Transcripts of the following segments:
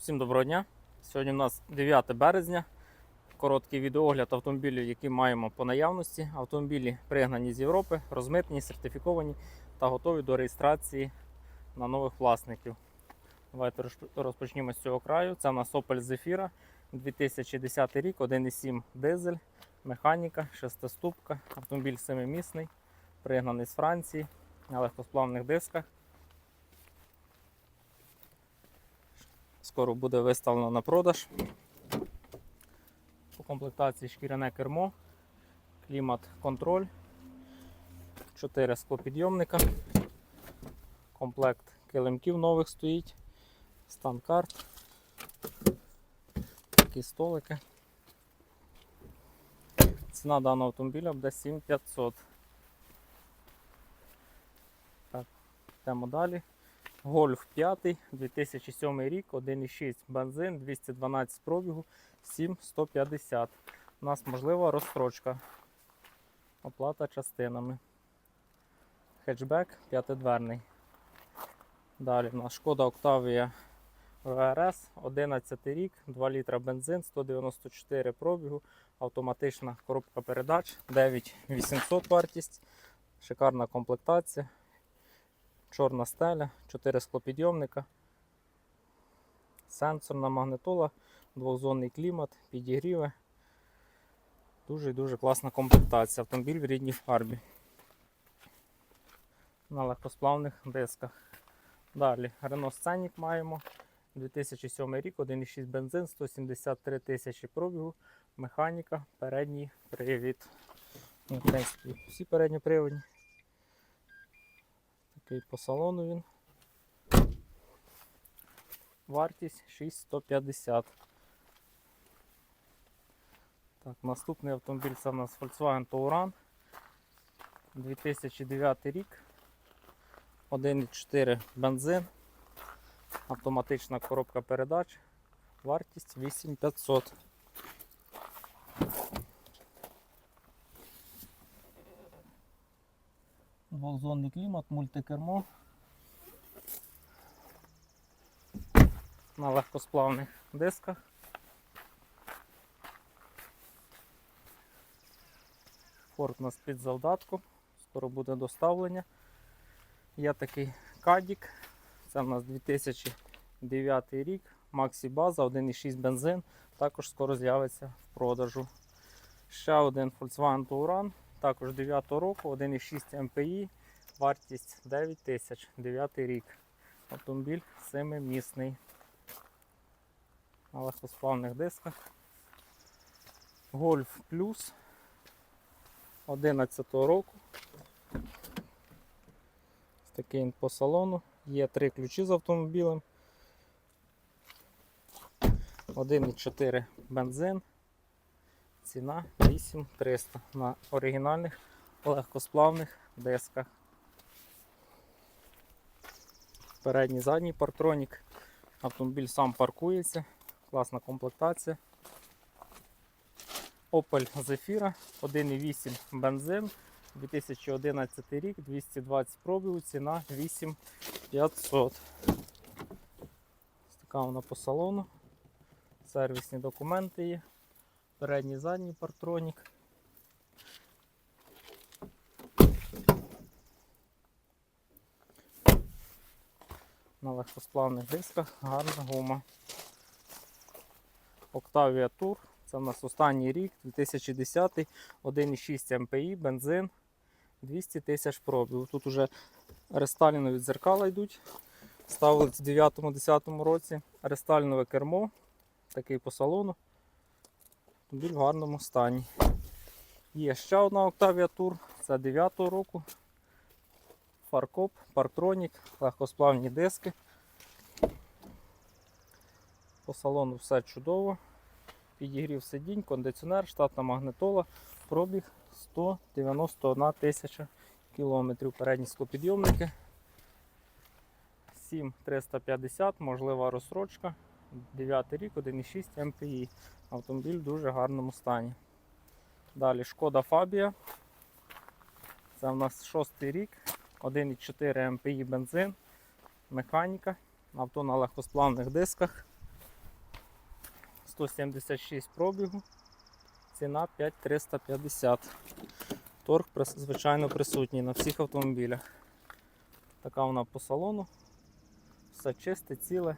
Всім доброго дня. Сьогодні у нас 9 березня. Короткий відеогляд автомобілів, які маємо по наявності. Автомобілі пригнані з Європи, розмитнені, сертифіковані та готові до реєстрації на нових власників. Давайте розпочнімо з цього краю. Це у нас Opel Zafira 2010 рік, 1,7 дизель, механіка, шестиступка, автомобіль семимісний, пригнаний з Франції на легкосплавних дисках. Скоро буде виставлено на продаж. По комплектації шкіряне кермо, клімат контроль, 4 склопідйомника, комплект килимків нових стоїть, стан карт, такі столики. Ціна даного автомобіля буде 7500. Так, йдемо далі. Гольф 5, 2007 рік, 1,6 бензин, 212 пробігу, 7150. У нас можлива розстрочка. Оплата частинами. Хетчбек п'ятидверний. Далі в нас шкода Octavia ВРС, 11 рік, 2 літра бензин, 194 пробігу, автоматична коробка передач, 9800 вартість, шикарна комплектація чорна стеля, 4 склопідйомника, сенсорна магнитола, двохзонний клімат, підігріви. Дуже і дуже класна комплектація. Автомобіль в рідній фарбі. На легкосплавних дисках. Далі Renault Scenic маємо. 2007 рік, 1,6 бензин, 173 тисячі пробігу, механіка, передній привід. Ну, В принципі, всі передні приводні. Такий по салону він. Вартість 6150. Так, наступний автомобіль це у нас Volkswagen Touran. 2009 рік. 1,4 бензин. Автоматична коробка передач. Вартість 8500. Двохзонний клімат, мультикермо. На легкосплавних дисках. Форт у нас під завдатком. Скоро буде доставлення. Є такий кадік. Це у нас 2009 рік. Максі База, 1,6 бензин. Також скоро з'явиться в продажу. Ще один Volkswagen Touran також 9 року, 1,6 МПІ, вартість 9 тисяч, 9 рік. Автомобіль семимісний. На легкосплавних дисках. Гольф плюс 11 року. Ось такий по салону. Є три ключі з автомобілем. 1,4 бензин. Ціна 8300 на оригінальних легкосплавних дисках. Передній задній партронік. Автомобіль сам паркується. Класна комплектація. Opel Zafira 1,8 бензин. 2011 рік, 220 пробігу, ціна 8500. Ось така вона по салону. Сервісні документи є. Передній задній партронік. На легкосплавних дисках гарна гума. Octavia Tour. Це в нас останній рік, 2010, 1,6 МПІ, бензин, 200 тисяч пробів. Тут уже рестайлінові дзеркала йдуть. Ставили в 9-10 році. Рестайлінове кермо, такий по салону. Автомобіль в гарному стані. Є ще одна Octavia Tour, це 9 року. Фаркоп, парктронік, легкосплавні диски. По салону все чудово. Підігрів сидінь, кондиціонер, штатна магнитола, пробіг 191 тисяча кілометрів. Передні склопідйомники. 7350, можлива розсрочка. 9 рік, 1,6 МПІ. Автомобіль в дуже гарному стані. Далі шкода Фабія. Це у нас шостий рік, 1,4 МПІ бензин, механіка, авто на легкосплавних дисках. 176 пробігу. Ціна 5350. Торг, звичайно, присутній на всіх автомобілях. Така вона по салону. Все чисте, ціле.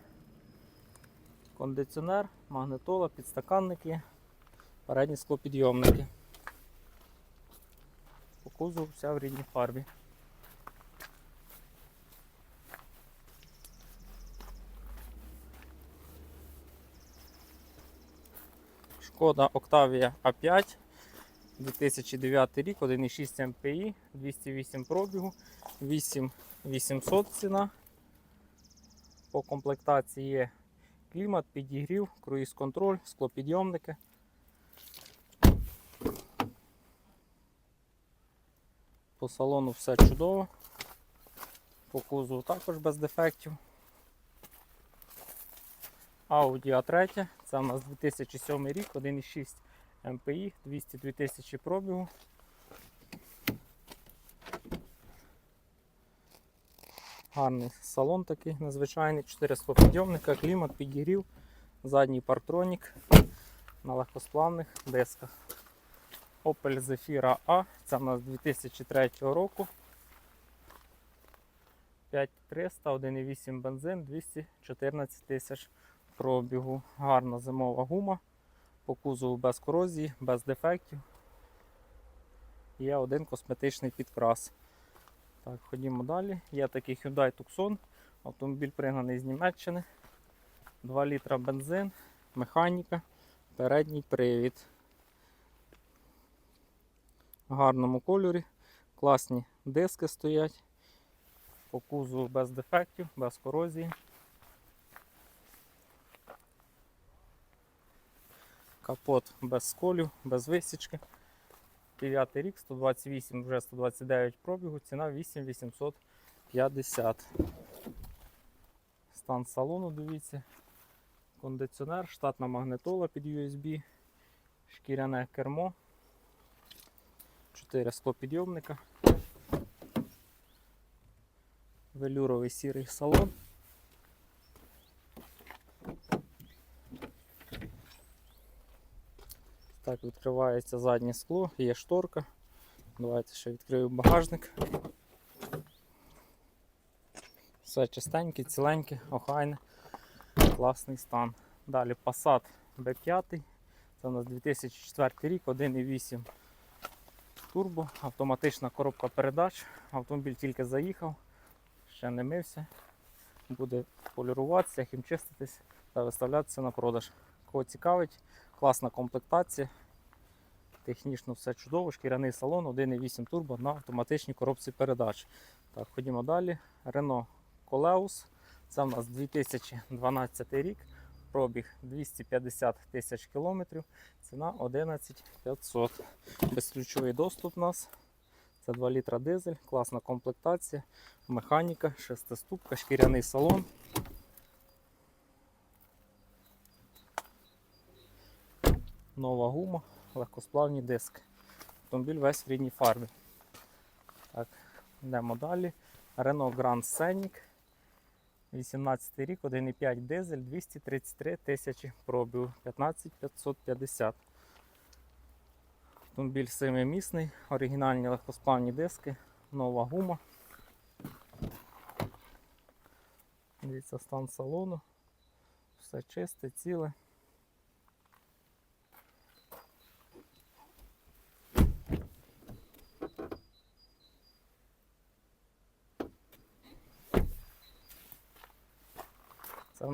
Кондиціонер, магнитола, підстаканники, передні склопідйомники. По кузову вся в рідній фарбі. Шкода Octavia A5, 2009 рік, 1,6 МПІ, 208 пробігу, 8800 ціна. По комплектації є клімат, підігрів, круїз-контроль, склопідйомники. По салону все чудово. По кузову також без дефектів. Audi A3, це у нас 2007 рік, 1,6 МПІ, 202 тисячі пробігу. Гарний салон такий незвичайний, 4 склопідйомника, клімат, підігрів, задній парктронік на легкосплавних дисках. Opel Zafira A, це в нас 2003 року. 5300, 1,8 бензин, 214 тисяч пробігу. Гарна зимова гума. По кузову без корозії, без дефектів. Є один косметичний підкрас. Так, ходімо далі. Є такий Hyundai Tucson. Автомобіль пригнаний з Німеччини. 2 літра бензин, механіка, передній привід. В гарному кольорі. Класні диски стоять. По кузову без дефектів, без корозії. Капот без сколів, без висічки. 9 рік, 128, вже 129 пробігу, ціна 8850. Стан салону, дивіться. Кондиціонер, штатна магнитола під USB, шкіряне кермо, 4 склопідйомника, велюровий сірий салон. Так, відкривається заднє скло, є шторка. Давайте ще відкрию багажник. Все чистеньке, ціленьке, охайне, класний стан. Далі Passat B5. Це у нас 2004 рік, 1,8 турбо, автоматична коробка передач. Автомобіль тільки заїхав, ще не мився. Буде поліруватися, хімчиститись та виставлятися на продаж. Кого цікавить, класна комплектація. Технічно все чудово, шкіряний салон, 1,8 турбо на автоматичній коробці передач. Так, ходімо далі. Renault Coleus. Це в нас 2012 рік. Пробіг 250 тисяч кілометрів. Ціна 11 500. Безключовий доступ у нас. Це 2 літра дизель, класна комплектація, механіка, шестиступка, шкіряний салон. Нова гума, легкосплавні диски. Автомобіль весь в рідній фарбі. Так, йдемо далі. Renault Grand Scenic. 18 рік, 1,5 дизель, 233 тисячі пробігу, 15550. Автомобіль семимісний, оригінальні легкосплавні диски, нова гума. Дивіться стан салону. Все чисте, ціле.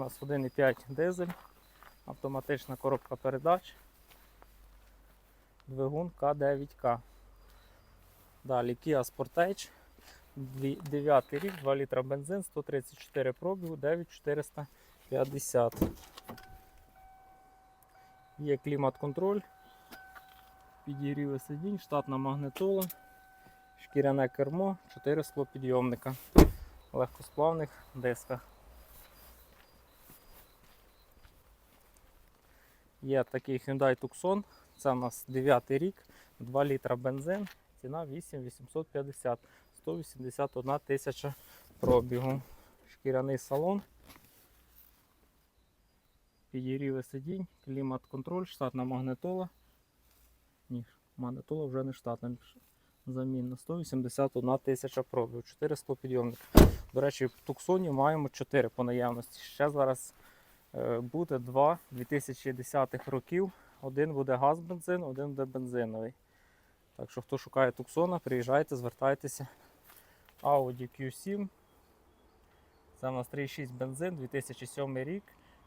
Нас 1,5 дизель, автоматична коробка передач, двигун К9К. Далі Kia Sportage, 9 рік, 2 літра бензин, 134 пробігу, 9450. Є клімат-контроль, підігріви сидінь, штатна магнитола, шкіряне кермо, 4 склопідйомника, легкосплавних дисках. Є такий Hyundai Tucson, це у нас 9 рік, 2 літра бензин, ціна 8850, 181 тисяча пробігу. Шкіряний салон. підігріви сидінь, клімат-контроль, штатна магнитола. Ні, магнитола вже не штатна. Замінна 181 тисяча пробів, 4 склопідйомники. До речі, в Туксоні маємо 4 по наявності. Ще зараз буде 2 2010-х років. Один буде газ-бензин, один буде бензиновий. Так що, хто шукає Туксона, приїжджайте, звертайтеся. Audi Q7. Це у нас 3,6 бензин, 2007 рік.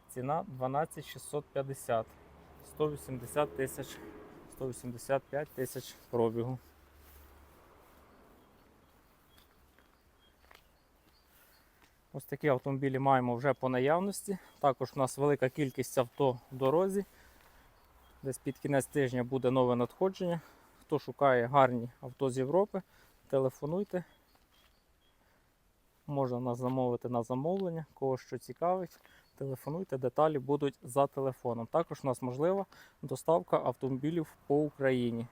Ціна 12650. 180 тисяч, 185 тисяч пробігу. Ось такі автомобілі маємо вже по наявності. Також у нас велика кількість авто в дорозі. Десь під кінець тижня буде нове надходження. Хто шукає гарні авто з Європи, телефонуйте. Можна нас замовити на замовлення, кого що цікавить. Телефонуйте, деталі будуть за телефоном. Також у нас можлива доставка автомобілів по Україні.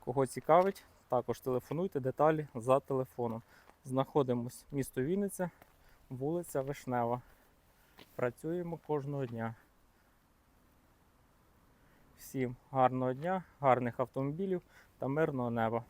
Кого цікавить, також телефонуйте, деталі за телефоном. Знаходимось місто Вінниця, вулиця Вишнева. Працюємо кожного дня. Всім гарного дня, гарних автомобілів та мирного неба.